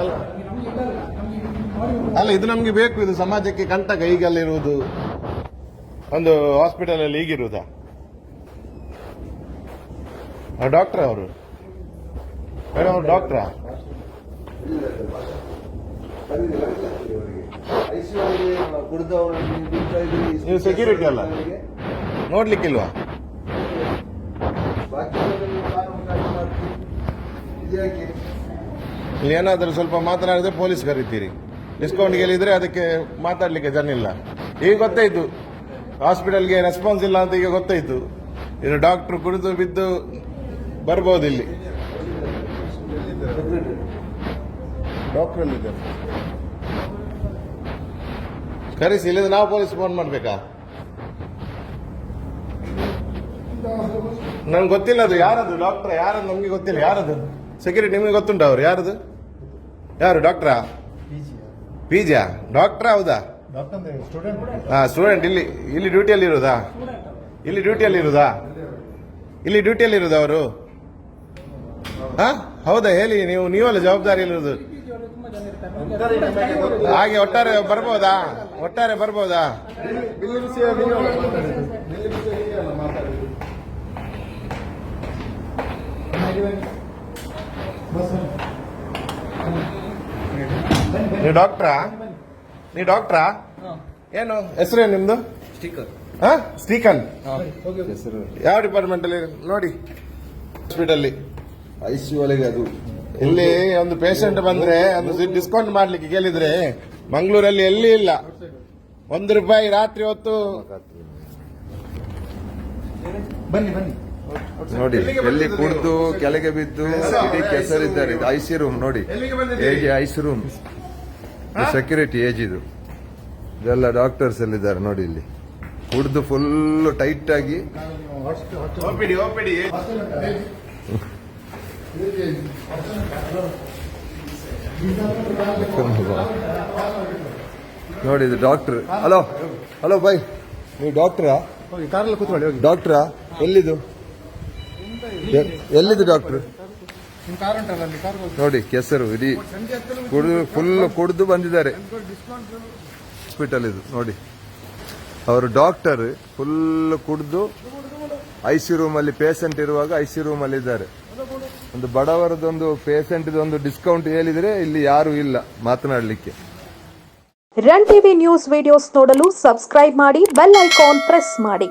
ಅಲ್ಲ ಅಲ್ಲ ಇದು ನಮ್ಗೆ ಬೇಕು ಇದು ಸಮಾಜಕ್ಕೆ ಕಂಟಕ ಈಗಲ್ಲಿರುವುದು ಒಂದು ಹಾಸ್ಪಿಟಲ್ ಅಲ್ಲಿ ಈಗಿರುವುದಾ ಡಾಕ್ಟರ್ ಅವರು? ಮೇಡಮ್ ಅವರು ಡಾಕ್ಟ್ರಾ? ನೀವು ಸೆಕ್ಯೂರಿಟಿ ಅಲ್ಲ? ನೋಡ್ಲಿಕ್ಕಿಲ್ವಾ? ಇಲ್ಲಿ ಏನಾದರೂ ಸ್ವಲ್ಪ ಮಾತನಾಡಿದ್ರೆ ಪೊಲೀಸ್ ಕರಿತೀರಿ. ಡಿಸ್ಕೌಂಟ್ ಗೆಲ್ಲಿದ್ರೆ ಅದಕ್ಕೆ ಮಾತಾಡಲಿಕ್ಕೆ ಜನ ಇಲ್ಲ. ಈಗ ಗೊತ್ತಾಯಿತು ಹಾಸ್ಪಿಟಲ್ಗೆ ರೆಸ್ಪಾನ್ಸ್ ಇಲ್ಲ ಅಂತ ಈಗ ಗೊತ್ತಾಯಿತು ಇದು ಡಾಕ್ಟರ್ ಕುಡಿದು ಬಿದ್ದು ಬರ್ಬೋದು ಇಲ್ಲಿ. ಕರೆಸಿ ಇಲ್ಲದ್ರೆ ನಾವು ಪೊಲೀಸ್ ಫೋನ್ ಮಾಡ್ಬೇಕಾ? ನನ್ಗೆ ಗೊತ್ತಿಲ್ಲ ಅದು ಯಾರದು ಡಾಕ್ಟರ್ ಯಾರದು, ನಮಗೆ ಗೊತ್ತಿಲ್ಲ ಯಾರದು? ಸೆಕ್ಯೂರಿಟಿ ನಿಮಗೆ ಗೊತ್ತುಂಟ ಅವ್ರು, ಯಾರದು? ಯಾರು ಡಾಕ್ಟ್ರಾ ಪಿಜಿಯಾ ಡಾಕ್ಟ್ರಾ ಹೌದಾ? ಹಾ ಸ್ಟೂಡೆಂಟ್ ಇಲ್ಲಿ ಇಲ್ಲಿ ಡ್ಯೂಟಿಯಲ್ಲಿ ಇರೋದಾ? ಇಲ್ಲಿ ಡ್ಯೂಟಿಯಲ್ಲಿ ಇರೋದಾ? ಇಲ್ಲಿ ಡ್ಯೂಟಿಯಲ್ಲಿ ಇರೋದು ಅವರು? ಹಾ ಹೌದಾ ಹೇಳಿ. ನೀವು ನೀವಲ್ಲ ಜವಾಬ್ದಾರಿ ಇರೋದು ಹಾಗೆ ಒಟ್ಟಾರೆ ಬರ್ಬೋದಾ? ಒಟ್ಟಾರೆ ಬರ್ಬೋದಾ? ನೀವು ಡಾಕ್ಟ್ರಾ? ನೀವು ಡಾಕ್ಟ್ರಾ? ಏನು? ಹೆಸರು ಏನು ನಿಮ್ದು? ಸ್ಟಿಕ್ಕರ್ ಹಾ? ಸ್ಟೀಕನ್? ಯಾವ ಡಿಪಾರ್ಟ್ಮೆಂಟ್ ಅಲ್ಲಿ? ನೋಡಿ. ಹಾಸ್ಪಿಟಲ್ ಐಸಿ ಒಳಗೆ ಅದು. ಇಲ್ಲಿ ಒಂದು ಪೇಷಂಟ್ ಬಂದ್ರೆ ಒಂದು ಡಿಸ್ಕೌಂಟ್ ಮಾಡ್ಲಿಕ್ಕೆ ಕೇಳಿದ್ರೆ ಮಂಗಳೂರಲ್ಲಿ ಎಲ್ಲಿ ಇಲ್ಲ? ಒಂದು ರೂಪಾಯಿ ರಾತ್ರಿ ಹೊತ್ತು. ಬನ್ನಿ ಬನ್ನಿ. ನೋಡಿ ಎಲ್ಲಿ ಕುಡಿದು ಕೆಳಗೆ ಬಿದ್ದು ಕೆಸರಿದ್ದಾರೆ. ಇದು ಐಸಿ ರೂಮ್ ನೋಡಿ. ಐಸಿ ರೂಮ್ ಸೆಕ್ಯೂರಿಟಿ ಏಜ್ ಇದು. ಇದೆಲ್ಲ ಡಾಕ್ಟರ್ಸ್ ಎಲ್ಲಿದ್ದಾರೆ ನೋಡಿ ಇಲ್ಲಿ. ಕುಡ್ದು ಫುಲ್ ಟೈಟ್ ಆಗಿ. ನೋಡಿ ಇದು ಡಾಕ್ಟರ್ ಹಲೋ ಹಲೋ ಬೈ ನೀವು ಡಾಕ್ಟ್ರಾ ಹೋಗಿ ಕಾರಲ್ಲಿ ಕೂತ್ಕೊಳ್ಳಿ ಹೋಗಿ. ಡಾಕ್ಟ್ರಾ ಎಲ್ಲಿದು? ಎಲ್ಲಿದು ಡಾಕ್ಟರ್ ನೋಡಿ ಕೆಸರು ಇಡೀ ಕುಡಿದು ಫುಲ್ ಕುಡಿದು ಬಂದಿದ್ದಾರೆ. ಹಾಸ್ಪಿಟಲ್ ಇದು ನೋಡಿ. ಅವರು ಡಾಕ್ಟರ್ ಫುಲ್ ಕುಡಿದು ಐಸಿ ರೂಮ್ ಅಲ್ಲಿ ಪೇಷಂಟ್ ಇರುವಾಗ ಐಸಿ ರೂಮ್ ಅಲ್ಲಿ ಇದ್ದಾರೆ. ಒಂದು ಬಡವರದೊಂದು ಪೇಷಂಟ್ ಒಂದು ಡಿಸ್ಕೌಂಟ್ ಹೇಳಿದ್ರೆ ಇಲ್ಲಿ ಯಾರು ಇಲ್ಲ ಮಾತನಾಡಲಿಕ್ಕೆ. ರನ್ ಟಿವಿ ನ್ಯೂಸ್ ವಿಡಿಯೋಸ್ ನೋಡಲು ಸಬ್ಸ್ಕ್ರೈಬ್ ಮಾಡಿ ಬೆಲ್ ಐಕಾನ್ ಪ್ರೆಸ್ ಮಾಡಿ.